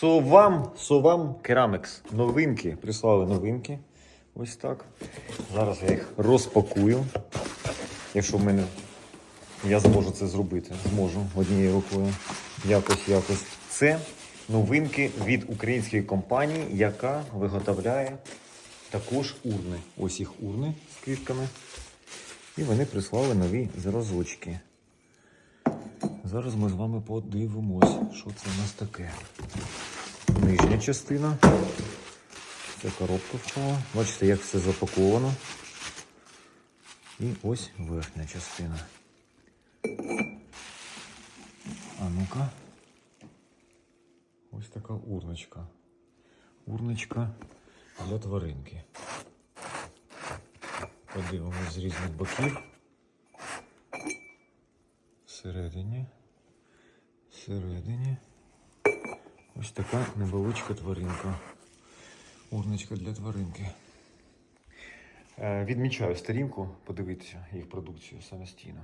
Совам, совам Керамекс. Новинки. Прислали новинки. Ось так. Зараз я їх розпакую. Якщо в мене я зможу це зробити. Зможу однією рукою. Якось, якось. Це новинки від української компанії, яка виготовляє також урни. Ось їх урни з квітками. І вони прислали нові зразочки. Зараз ми з вами подивимось, що це у нас таке. Нижня частина. Це коробка впала. Бачите, як все запаковано. І ось верхня частина. А ну-ка. Ось така урночка. Урночка для тваринки. Подивимось з різних боків. Всередині. Всередині. Ось така невеличка тваринка. Урночка для тваринки. Е, Відмічаю сторінку, подивитися їх продукцію самостійно.